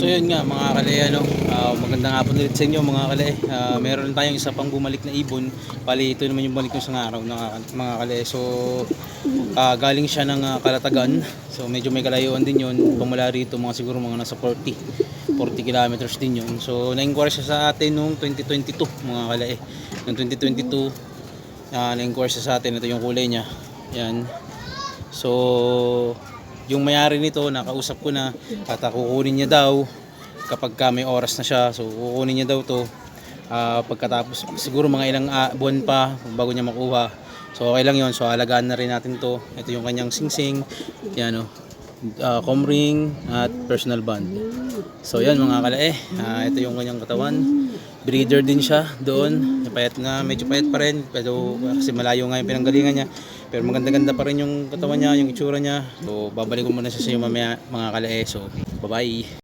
So yun nga mga kale ano, ah, magandang hapon ulit sa inyo mga kale. Ah, meron tayong isa pang bumalik na ibon. Bali ito naman yung balik ng araw na mga kale. So ah, galing siya ng ah, Kalatagan. So medyo may kalayuan din yun. Pumula rito mga siguro mga nasa 40 40 kilometers din yun. So na-inquire siya sa atin noong 2022 mga kale. Noong 2022 ah, na-inquire siya sa atin. Ito yung kulay niya. Yan. So, yung may-ari nito, nakausap ko na at ah, kukunin niya daw kapag ka may oras na siya. So, kukunin niya daw to ah, pagkatapos siguro mga ilang ah, buwan pa bago niya makuha. So, okay lang yon So, alagaan na rin natin to. Ito yung kanyang singsing. Yan o. Uh, comring at personal band. So, yan mga kalae. Ah, ito yung kanyang katawan. Breeder din siya doon. Payat nga, medyo payat pa rin. Pero kasi malayo nga yung pinanggalingan niya. Pero maganda-ganda pa rin yung katawan niya, yung itsura niya. So, babalik ko muna sa iyo mamaya mga kalae. So, bye-bye.